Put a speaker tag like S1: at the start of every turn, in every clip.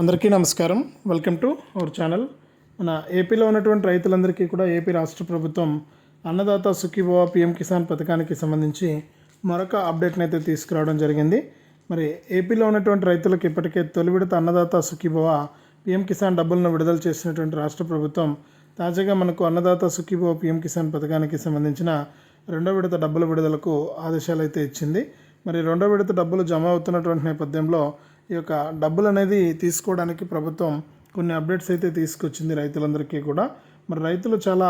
S1: అందరికీ నమస్కారం. Welcome to our channel మన ఏపీలో ఉన్నటువంటి రైతులందరికీ కూడా ఏపీ రాష్ట్ర ప్రభుత్వం అన్నదాత సుఖీభవ పిఎం కిసాన్ పథకానికి సంబంధించి మరొక అప్డేట్ని అయితే తీసుకురావడం జరిగింది. మరి ఏపీలో ఉన్నటువంటి రైతులకు ఇప్పటికే తొలి విడత అన్నదాత సుఖీభవ పిఎం కిసాన్ డబ్బులను విడుదల చేసినటువంటి రాష్ట్ర ప్రభుత్వం తాజాగా మనకు అన్నదాత సుఖీభవ పిఎం కిసాన్ పథకానికి సంబంధించిన రెండో విడత డబ్బుల విడుదలకు ఆదేశాలు అయితే ఇచ్చింది. మరి రెండో విడత డబ్బులు జమ అవుతున్నటువంటి నేపథ్యంలో ఈ యొక్క డబ్బులు అనేది తీసుకోవడానికి ప్రభుత్వం కొన్ని అప్డేట్స్ అయితే తీసుకొచ్చింది రైతులందరికీ కూడా. మరి రైతులు చాలా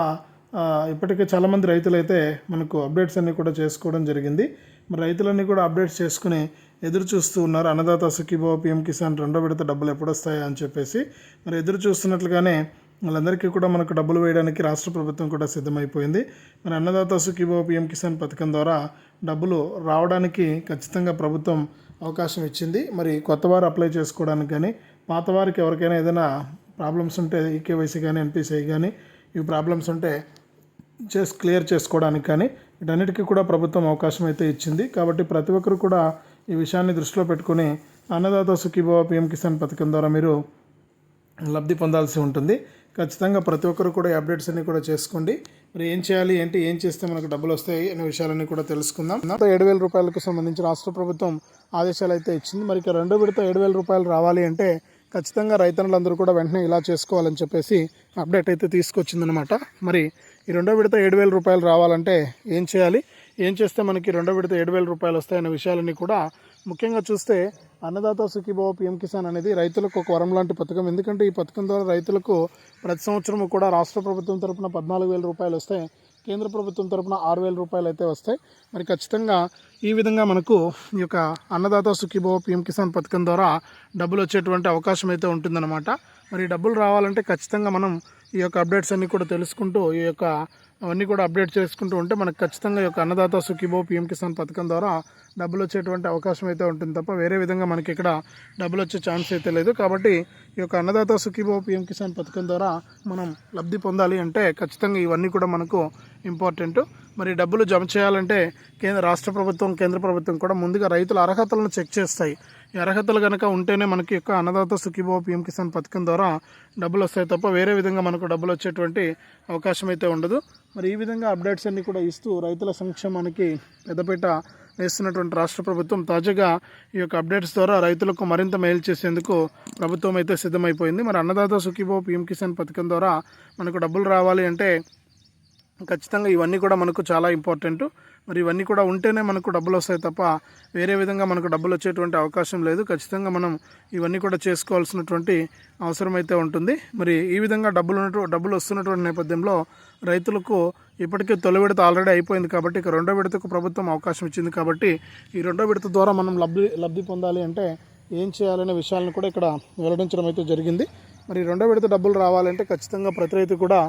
S1: ఇప్పటికే చాలామంది రైతులైతే మనకు అప్డేట్స్ అన్నీ కూడా చేసుకోవడం జరిగింది. మరి రైతులన్నీ కూడా అప్డేట్స్ చేసుకుని ఎదురు చూస్తూ ఉన్నారు. అన్నదాత సుఖీభావ పిఎం కిసాన్ రెండో విడత డబ్బులు ఎప్పుడు వస్తాయా అని చెప్పేసి. మరి ఎదురు చూస్తున్నట్లుగానే వాళ్ళందరికీ కూడా మనకు డబ్బులు వేయడానికి రాష్ట్ర ప్రభుత్వం కూడా సిద్ధమైపోయింది. మరి అన్నదాత సుఖీభో పిఎం కిసాన్ పథకం ద్వారా డబ్బులు రావడానికి ఖచ్చితంగా ప్రభుత్వం అవకాశం ఇచ్చింది. మరి కొత్త వారు అప్లై చేసుకోవడానికి కానీ పాత వారికి ఎవరికైనా ఏదైనా ప్రాబ్లమ్స్ ఉంటే ఈకేవైసీ కానీ ఎన్పిసిఐ కానీ ఈ ప్రాబ్లమ్స్ ఉంటే చేసి క్లియర్ చేసుకోవడానికి కానీ వీటన్నిటికీ కూడా ప్రభుత్వం అవకాశం అయితే ఇచ్చింది. కాబట్టి ప్రతి ఒక్కరు కూడా ఈ విషయాన్ని దృష్టిలో పెట్టుకుని అన్నదాత సుఖీభావ పిఎం కిసాన్ పథకం ద్వారా మీరు లబ్ధి పొందాల్సి ఉంటుంది. ఖచ్చితంగా ప్రతి ఒక్కరు కూడా అప్డేట్స్ అన్ని కూడా చేసుకోండి. మరి ఏం చేయాలి ఏంటి ఏం చేస్తే మనకు డబ్బులు వస్తాయి అనే విషయాలన్నీ కూడా తెలుసుకుందాం. ఏడు వేల రూపాయలకు సంబంధించి రాష్ట్ర ప్రభుత్వం ఆదేశాలు అయితే ఇచ్చింది. మరి ఇక రెండో విడత ఏడు వేల రూపాయలు రావాలి అంటే ఖచ్చితంగా రైతన్నులందరూ కూడా వెంటనే ఇలా చేసుకోవాలని చెప్పేసి అప్డేట్ అయితే తీసుకొచ్చిందనమాట మరి ఈ రెండో విడత ఏడు వేల రూపాయలు రావాలంటే ఏం చేయాలి? ఏం చేస్తే మనకి రెండో విడత ఏడు వేల రూపాయలు వస్తాయనే విషయాలన్నీ కూడా ముఖ్యంగా చూస్తే అన్నదాత సుఖీభావ పిఎం కిసాన్ అనేది రైతులకు ఒక వరం లాంటి పథకం. ఎందుకంటే ఈ పథకం ద్వారా రైతులకు ప్రతి సంవత్సరం కూడా రాష్ట్ర ప్రభుత్వం తరపున పద్నాలుగు వేల రూపాయలు వస్తాయి. కేంద్ర ప్రభుత్వం తరపున ఆరు వేల రూపాయలు అయితే వస్తాయి. మరి ఖచ్చితంగా ఈ విధంగా మనకు ఈ యొక్క అన్నదాత సుఖీభావ పిఎం కిసాన్ పథకం ద్వారా డబ్బులు వచ్చేటువంటి అవకాశం అయితే ఉంటుందన్నమాట. మరి డబ్బులు రావాలంటే ఖచ్చితంగా మనం ఈ యొక్క అప్డేట్స్ అన్నీ కూడా తెలుసుకుంటూ ఈ యొక్క అవన్నీ కూడా అప్డేట్ చేసుకుంటూ ఉంటే మనకు ఖచ్చితంగా ఈ యొక్క అన్నదాత సుఖీబో పిఎం కిసాన్ పథకం ద్వారా డబ్బులు వచ్చేటువంటి అవకాశం అయితే ఉంటుంది తప్ప వేరే విధంగా మనకి ఇక్కడ డబ్బులు వచ్చే ఛాన్స్ అయితే లేదు. కాబట్టి ఈ యొక్క అన్నదాత సుఖీభావ పిఎం కిసాన్ పథకం ద్వారా మనం లబ్ధి పొందాలి అంటే ఖచ్చితంగా ఇవన్నీ కూడా మనకు ఇంపార్టెంట్. మరి డబ్బులు జమ చేయాలంటే కేంద్ర రాష్ట్ర ప్రభుత్వం కేంద్ర ప్రభుత్వం కూడా ముందుగా రైతుల అర్హతలను చెక్ చేస్తాయి. అర్హతలు కనుక ఉంటేనే మనకి యొక్క అన్నదాత సుఖీభావ పిఎం కిసాన్ పథకం ద్వారా డబ్బులు వస్తాయి తప్ప వేరే విధంగా మనకు డబ్బులు వచ్చేటువంటి అవకాశం అయితే ఉండదు. మరి ఈ విధంగా అప్డేట్స్ అన్ని కూడా ఇస్తూ రైతుల సంక్షేమానికి పెద్దపీట వేస్తున్నటువంటి రాష్ట్ర ప్రభుత్వం తాజాగా ఈ యొక్క అప్డేట్స్ ద్వారా రైతులకు మరింత మేలు చేసేందుకు ప్రభుత్వం అయితే సిద్ధమైపోయింది. మరి అన్నదాత సుఖీభావ పిఎం కిసాన్ పథకం ద్వారా మనకు డబ్బులు రావాలి అంటే ఖచ్చితంగా ఇవన్నీ కూడా మనకు చాలా ఇంపార్టెంట్. మరి ఇవన్నీ కూడా ఉంటేనే మనకు డబ్బులు వస్తాయి తప్ప వేరే విధంగా మనకు డబ్బులు వచ్చేటువంటి అవకాశం లేదు. ఖచ్చితంగా మనం ఇవన్నీ కూడా చేసుకోవాల్సినటువంటి అవసరం అయితే ఉంటుంది. మరి ఈ విధంగా డబ్బులు డబ్బులు వస్తున్నటువంటి నేపథ్యంలో రైతులకు ఇప్పటికే తొలి విడత ఆల్రెడీ అయిపోయింది కాబట్టి ఇక రెండో విడతకు ప్రభుత్వం అవకాశం ఇచ్చింది కాబట్టి ఈ రెండో విడత ద్వారా మనం లబ్ధి లబ్ధి పొందాలి అంటే ఏం చేయాలనే విషయాలను కూడా ఇక్కడ వెల్లడించడం అయితే జరిగింది. మరి రెండో విడత డబ్బులు రావాలంటే ఖచ్చితంగా ప్రతి రైతు కూడా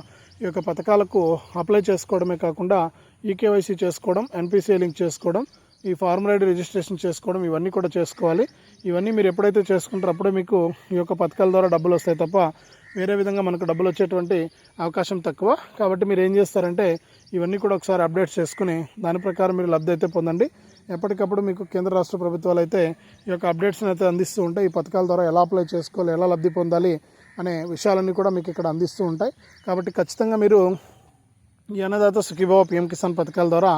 S1: ఈ యొక్క పథకాలకు అప్లై చేసుకోవడమే కాకుండా ఈకేవైసీ చేసుకోవడం ఎన్పిసిఐ లింక్ చేసుకోవడం ఈ ఫార్మల్ ఐడి రిజిస్ట్రేషన్ చేసుకోవడం ఇవన్నీ కూడా చేసుకోవాలి. ఇవన్నీ మీరు ఎప్పుడైతే చేసుకుంటారో అప్పుడే మీకు ఈ యొక్క పథకాల ద్వారా డబ్బులు వస్తాయి తప్ప వేరే విధంగా మనకు డబ్బులు వచ్చేటువంటి అవకాశం తక్కువ. కాబట్టి మీరు ఏం చేస్తారంటే ఇవన్నీ కూడా ఒకసారి అప్డేట్ చేసుకుని దాని ప్రకారం మీరు లబ్ధి అయితే పొందండి. ఎప్పటికప్పుడు మీకు కేంద్ర రాష్ట్ర ప్రభుత్వాలు అయితే ఈ యొక్క అప్డేట్స్ని అయితే అందిస్తూ ఉంటాయి ఈ పథకాల ద్వారా ఎలా అప్లై చేసుకోవాలి ఎలా లబ్ధి పొందాలి అనే విషయాలన్నీ కూడా మీకు ఇక్కడ అందిస్తూ ఉంటాయి. కాబట్టి ఖచ్చితంగా మీరు ఈ అన్నదాత సుఖీభావ పిఎం కిసాన్ పథకాల ద్వారా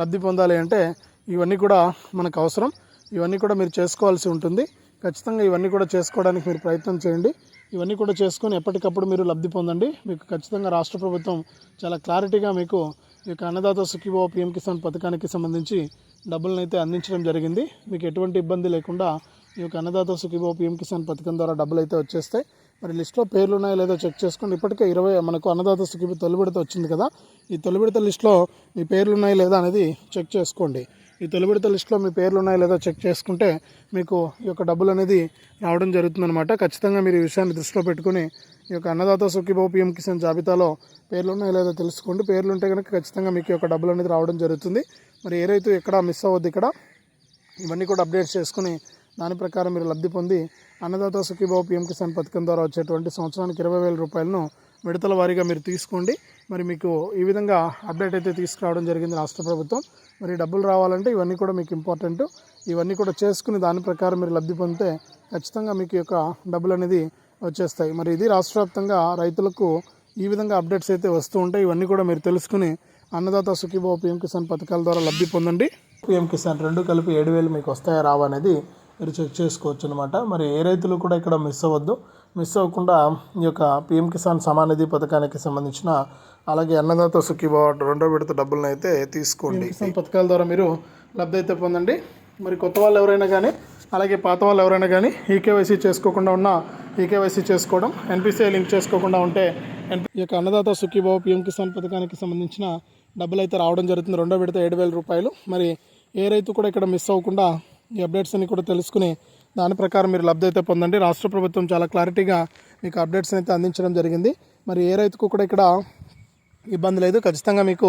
S1: లబ్ధి పొందాలి అంటే ఇవన్నీ కూడా మనకు అవసరం. ఇవన్నీ కూడా మీరు చేసుకోవాల్సి ఉంటుంది. ఖచ్చితంగా ఇవన్నీ కూడా చేసుకోవడానికి మీరు ప్రయత్నం చేయండి. ఇవన్నీ కూడా చేసుకొని ఎప్పటికప్పుడు మీరు లబ్ధి పొందండి. మీకు ఖచ్చితంగా రాష్ట్ర ప్రభుత్వం చాలా క్లారిటీగా మీకు ఈ యొక్క అన్నదాత సుఖీభావ పిఎం కిసాన్ పథకానికి సంబంధించి డబ్బులను అయితే అందించడం జరిగింది. మీకు ఎటువంటి ఇబ్బంది లేకుండా ఈ యొక్క అన్నదాత సుఖీభావ పిఎం కిసాన్ పథకం ద్వారా డబ్బులు అయితే వచ్చేస్తాయి. మరి లిస్ట్లో పేర్లు ఉన్నాయో లేదో చెక్ చేసుకోండి. ఇప్పటికే ఇరవై మనకు అన్నదాత సుఖీ తొలి విడత వచ్చింది కదా. ఈ తొలి విడత లిస్ట్లో మీ పేర్లు ఉన్నాయో లేదా అనేది చెక్ చేసుకోండి. ఈ తొలి విడత లిస్ట్లో మీ పేర్లు ఉన్నాయో లేదో చెక్ చేసుకుంటే మీకు ఈ యొక్క డబ్బులు అనేది రావడం జరుగుతుందన్నమాట. ఖచ్చితంగా మీరు ఈ విషయాన్ని దృష్టిలో పెట్టుకుని ఈ యొక్క అన్నదాత సుఖీభావ పిఎం కిసాన్ జాబితాలో పేర్లు ఉన్నాయో లేదో తెలుసుకోండి. పేర్లు ఉంటే కనుక ఖచ్చితంగా మీకు ఈ యొక్క డబ్బులు అనేది రావడం జరుగుతుంది. మరి ఏ రైతు ఎక్కడ మిస్ అవ్వద్దు ఇక్కడ. ఇవన్నీ కూడా అప్డేట్ చేసుకుని దాని ప్రకారం మీరు లబ్ధి పొంది అన్నదాత సుఖీభావ పిఎం కిసాన్ పథకం ద్వారా వచ్చేటువంటి సంవత్సరానికి ఇరవై వేల రూపాయలను విడతల వారీగా మీరు తీసుకోండి. మరి మీకు ఈ విధంగా అప్డేట్ అయితే తీసుకురావడం జరిగింది రాష్ట్ర ప్రభుత్వం. మరి డబ్బులు రావాలంటే ఇవన్నీ కూడా మీకు ఇంపార్టెంట్ ఇవన్నీ కూడా చేసుకుని దాని ప్రకారం మీరు లబ్ధి పొందితే ఖచ్చితంగా మీకు యొక్క డబ్బులు అనేది వచ్చేస్తాయి. మరి ఇది రాష్ట్ర వ్యాప్తంగా రైతులకు ఈ విధంగా అప్డేట్స్ అయితే వస్తూ ఉంటాయి. ఇవన్నీ కూడా మీరు తెలుసుకుని అన్నదాత సుఖీభావ పిఎం కిసాన్ పథకాల ద్వారా లబ్ధి పొందండి. పిఎం కిసాన్ రెండు కలిపి ఏడు వేలు మీకు వస్తాయా రావా అనేది మీరు చెక్ చేసుకోవచ్చు అనమాట మరి ఏ రైతులు కూడా ఇక్కడ మిస్ అవ్వద్దు. మిస్ అవ్వకుండా ఈ యొక్క పిఎం కిసాన్ సమానిధి పథకానికి సంబంధించిన అలాగే అన్నదాత సుఖీబాబు రెండో విడత డబ్బులను అయితే తీసుకోండి. కిసాన్ పథకాల ద్వారా మీరు లబ్ధి అయితే పొందండి. మరి కొత్త వాళ్ళు ఎవరైనా కానీ అలాగే పాత వాళ్ళు ఎవరైనా కానీ ఈకేవైసీ చేసుకోకుండా ఉన్న ఈకేవైసీ చేసుకోవడం ఎన్పిసిఐ లింక్ చేసుకోకుండా ఉంటే ఈ యొక్క అన్నదాత సుఖీబాబు పిఎం కిసాన్ పథకానికి సంబంధించిన డబ్బులు అయితే రావడం జరుగుతుంది. రెండో విడత ఏడు వేల రూపాయలు. మరి ఏ రైతు కూడా ఇక్కడ మిస్ అవ్వకుండా ఈ అప్డేట్స్ అన్ని కూడా తెలుసుకుని దాని ప్రకారం మీరు లబ్ధి అయితే పొందండి. రాష్ట్ర ప్రభుత్వం చాలా క్లారిటీగా మీకు అప్డేట్స్ అయితే అందించడం జరిగింది. మరి ఏ రైతుకు కూడా ఇక్కడ ఇబ్బంది లేదు. ఖచ్చితంగా మీకు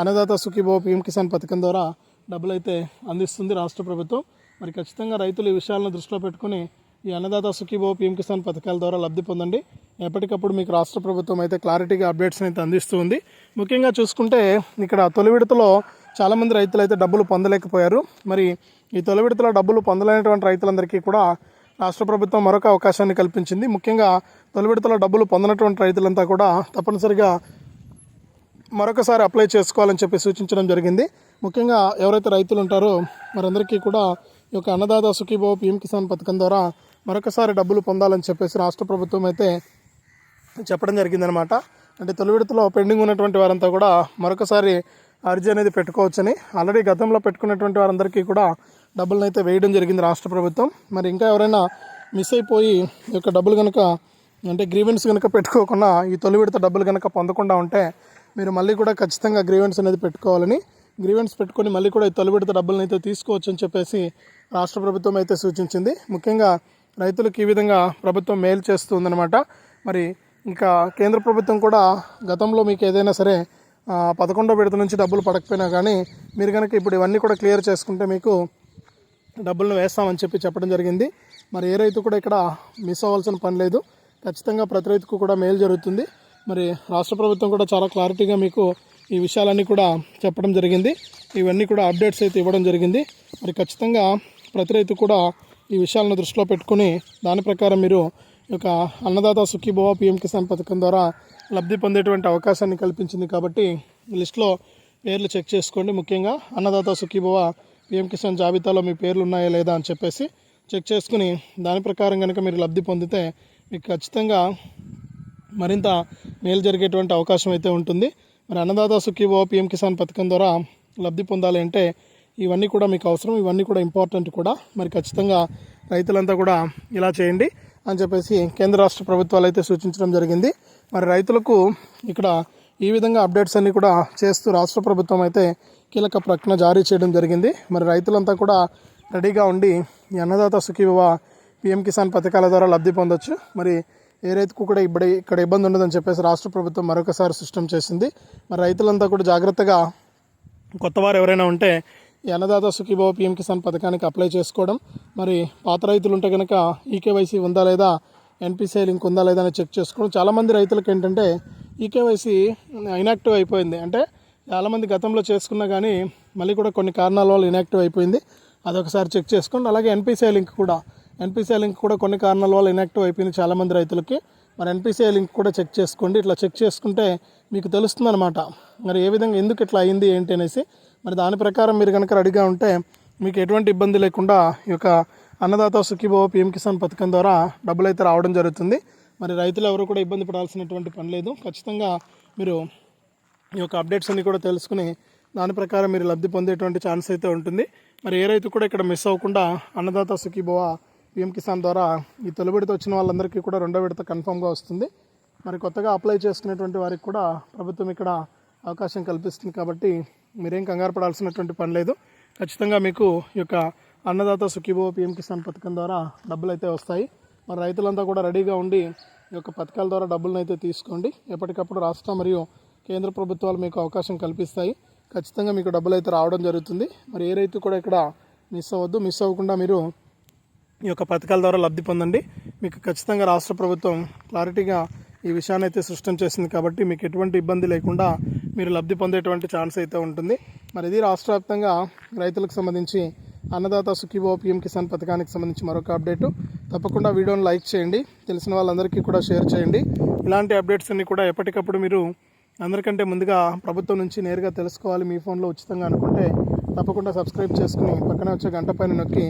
S1: అన్నదాత సుఖీభో పిఎం కిసాన్ పథకం ద్వారా డబ్బులు అయితే అందిస్తుంది రాష్ట్ర ప్రభుత్వం. మరి ఖచ్చితంగా రైతులు ఈ విషయాలను దృష్టిలో పెట్టుకుని ఈ అన్నదాత సుఖీభో పీఎం కిసాన్ పథకాల ద్వారా లబ్ధి పొందండి. ఎప్పటికప్పుడు మీకు రాష్ట్ర ప్రభుత్వం అయితే క్లారిటీగా అప్డేట్స్ అయితే అందిస్తూ ఉంది. ముఖ్యంగా చూసుకుంటే ఇక్కడ తొలి విడతలో చాలామంది రైతులు అయితే డబ్బులు పొందలేకపోయారు. మరి ఈ తొలి విడతలో డబ్బులు పొందలేనటువంటి రైతులందరికీ కూడా రాష్ట్ర ప్రభుత్వం మరొక అవకాశాన్ని కల్పించింది. ముఖ్యంగా తొలి విడతలో డబ్బులు పొందినటువంటి రైతులంతా కూడా తప్పనిసరిగా మరొకసారి అప్లై చేసుకోవాలని చెప్పి సూచించడం జరిగింది. ముఖ్యంగా ఎవరైతే రైతులు ఉంటారో వారందరికీ కూడా ఈ యొక్క అన్నదాత సుఖీబాబు పీఎం కిసాన్ పథకం ద్వారా మరొకసారి డబ్బులు పొందాలని చెప్పేసి రాష్ట్ర ప్రభుత్వం అయితే చెప్పడం జరిగిందనమాట అంటే తొలి విడతలో పెండింగ్ ఉన్నటువంటి వారంతా కూడా మరొకసారి అర్జీ అనేది పెట్టుకోవచ్చని ఆల్రెడీ గతంలో పెట్టుకున్నటువంటి వారందరికీ కూడా డబ్బులను అయితే వేయడం జరిగింది రాష్ట్ర ప్రభుత్వం. మరి ఇంకా ఎవరైనా మిస్ అయిపోయి ఈ యొక్క డబ్బులు కనుక అంటే గ్రీవెన్స్ కనుక పెట్టుకోకుండా ఈ తొలి విడత డబ్బులు కనుక పొందకుండా ఉంటే మీరు మళ్ళీ కూడా ఖచ్చితంగా గ్రీవెన్స్ అనేది పెట్టుకోవాలని గ్రీవెన్స్ పెట్టుకొని మళ్ళీ కూడా ఈ తొలి విడత డబ్బులను అయితే తీసుకోవచ్చు అని చెప్పేసి రాష్ట్ర ప్రభుత్వం అయితే సూచించింది. ముఖ్యంగా రైతులకు ఈ విధంగా ప్రభుత్వం మేలు చేస్తుందన్నమాట. మరి ఇంకా కేంద్ర ప్రభుత్వం కూడా గతంలో మీకు ఏదైనా సరే పదకొండో విడత నుంచి డబ్బులు పడకపోయినా కానీ మీరు కనుక ఇప్పుడు ఇవన్నీ కూడా క్లియర్ చేసుకుంటే మీకు డబ్బులను వేస్తామని చెప్పి చెప్పడం జరిగింది. మరి ఏ రైతు కూడా ఇక్కడ మిస్ అవ్వాల్సిన పని లేదు. ఖచ్చితంగా ప్రతి రైతుకు కూడా మేలు జరుగుతుంది. మరి రాష్ట్ర ప్రభుత్వం కూడా చాలా క్లారిటీగా మీకు ఈ విషయాలన్నీ కూడా చెప్పడం జరిగింది. ఇవన్నీ కూడా అప్డేట్స్ అయితే ఇవ్వడం జరిగింది. మరి ఖచ్చితంగా ప్రతి రైతు కూడా ఈ విషయాలను దృష్టిలో పెట్టుకుని దాని ప్రకారం మీరు ఈ యొక్క అన్నదాత సుఖీభవ పిఎం కిసాన్ పథకం ద్వారా లబ్ధి పొందేటువంటి అవకాశాన్ని కల్పించింది కాబట్టి లిస్ట్లో పేర్లు చెక్ చేసుకోండి. ముఖ్యంగా అన్నదాత సుఖీభవ పిఎం కిసాన్ జాబితాలో మీ పేర్లు ఉన్నాయా లేదా అని చెప్పేసి చెక్ చేసుకుని దాని ప్రకారం కనుక మీరు లబ్ధి పొందితే మీకు ఖచ్చితంగా మరింత మేలు జరిగేటువంటి అవకాశం అయితే ఉంటుంది. మరి అన్నదాత సుఖీభవ పిఎం కిసాన్ పథకం ద్వారా లబ్ధి పొందాలి అంటే ఇవన్నీ కూడా మీకు అవసరం. ఇవన్నీ కూడా ఇంపార్టెంట్ కూడా. మరి ఖచ్చితంగా రైతులంతా కూడా ఇలా చేయండి అని చెప్పేసి కేంద్ర రాష్ట్ర ప్రభుత్వాలు అయితే సూచించడం జరిగింది. మరి రైతులకు ఇక్కడ ఈ విధంగా అప్డేట్స్ అన్నీ కూడా చేస్తూ రాష్ట్ర ప్రభుత్వం అయితే కీలక ప్రకటన జారీ చేయడం జరిగింది. మరి రైతులంతా కూడా రెడీగా ఉండి ఈ అన్నదాత సుఖీవ పిఎం కిసాన్ పథకాల ద్వారా లబ్ధి పొందొచ్చు. మరి ఏ రైతుకు కూడా ఇప్పుడు ఇక్కడ ఇబ్బంది ఉండదని చెప్పేసి రాష్ట్ర ప్రభుత్వం మరొకసారి సిస్టమ్ చేసింది. మరి రైతులంతా కూడా జాగ్రత్తగా కొత్తవారు ఎవరైనా ఉంటే ఈ అన్నదాత సుఖీభావ పిఎం కిసాన్ పథకానికి అప్లై చేసుకోవడం. మరి పాత రైతులు ఉంటే కనుక ఈకేవైసీ ఉందా లేదా ఎన్పిసిఐ లింక్ ఉందా లేదా అని చెక్ చేసుకోవడం. చాలామంది రైతులకు ఏంటంటే ఈకేవైసీ ఇనాక్టివ్ అయిపోయింది. అంటే చాలామంది గతంలో చేసుకున్నా కానీ మళ్ళీ కూడా కొన్ని కారణాల వల్ల ఇనాక్టివ్ అయిపోయింది. అదొకసారి చెక్ చేసుకోండి. అలాగే ఎన్పిసిఐ లింక్ కూడా ఎన్పిసిఐ లింక్ కూడా కొన్ని కారణాల వల్ల ఇనాక్టివ్ అయిపోయింది చాలామంది రైతులకి. మరి ఎన్పిసిఐ లింక్ కూడా చెక్ చేసుకోండి. ఇట్లా చెక్ చేసుకుంటే మీకు తెలుస్తుంది అనమాట మరి ఏ విధంగా ఎందుకు ఇట్లా అయింది ఏంటి అనేసి. మరి దాని ప్రకారం మీరు కనుక రెడీగా ఉంటే మీకు ఎటువంటి ఇబ్బంది లేకుండా ఈ యొక్క అన్నదాత సుఖీభవ పిఎం కిసాన్ పథకం ద్వారా డబ్బులు అయితే రావడం జరుగుతుంది. మరి రైతులు ఎవరు కూడా ఇబ్బంది పడాల్సినటువంటి పని లేదు. ఖచ్చితంగా మీరు ఈ యొక్క అప్డేట్స్ అన్ని కూడా తెలుసుకుని దాని ప్రకారం మీరు లబ్ధి పొందేటువంటి ఛాన్స్ అయితే ఉంటుంది. మరి ఏ రైతు కూడా ఇక్కడ మిస్ అవ్వకుండా అన్నదాత సుఖీభవ పిఎం కిసాన్ ద్వారా ఈ తొలి విడత వచ్చిన వాళ్ళందరికీ కూడా రెండో విడత కన్ఫామ్గా వస్తుంది. మరి కొత్తగా అప్లై చేసుకునేటువంటి వారికి కూడా ప్రభుత్వం ఇక్కడ అవకాశం కల్పిస్తుంది కాబట్టి మీరేం కంగారు పడాల్సినటువంటి పని లేదు. ఖచ్చితంగా మీకు ఈ యొక్క అన్నదాత సుఖీభవ పిఎం కిసాన్ పథకం ద్వారా డబ్బులు అయితే వస్తాయి. మరి రైతులంతా కూడా రెడీగా ఉండి ఈ యొక్క పథకాల ద్వారా డబ్బులను అయితే తీసుకోండి. ఎప్పటికప్పుడు రాష్ట్ర మరియు కేంద్ర ప్రభుత్వాలు మీకు అవకాశం కల్పిస్తాయి. ఖచ్చితంగా మీకు డబ్బులు అయితే రావడం జరుగుతుంది. మరి ఏ రైతు కూడా ఇక్కడ మిస్ అవ్వద్దు. మిస్ అవ్వకుండా మీరు ఈ యొక్క పథకాల ద్వారా లబ్ధి పొందండి. మీకు ఖచ్చితంగా రాష్ట్ర ప్రభుత్వం క్లారిటీగా ఈ విషయాన్ని అయితే సృష్టం చేసింది కాబట్టి మీకు ఎటువంటి ఇబ్బంది లేకుండా మీరు లబ్ధి పొందేటువంటి ఛాన్స్ అయితే ఉంటుంది. మరి ఇది రాష్ట్ర వ్యాప్తంగా రైతులకు సంబంధించి అన్నదాత సుఖీభావ పిఎం కిసాన్ పథకానికి సంబంధించి మరొక అప్డేటు. తప్పకుండా వీడియోని లైక్ చేయండి. తెలిసిన వాళ్ళందరికీ కూడా షేర్ చేయండి. ఇలాంటి అప్డేట్స్ అన్ని కూడా ఎప్పటికప్పుడు మీరు అందరికంటే ముందుగా ప్రభుత్వం నుంచి నేరుగా తెలుసుకోవాలి మీ ఫోన్లో ఉచితంగా అనుకుంటే తప్పకుండా సబ్స్క్రైబ్ చేసుకుని పక్కనే వచ్చే గంట పైన నొక్కి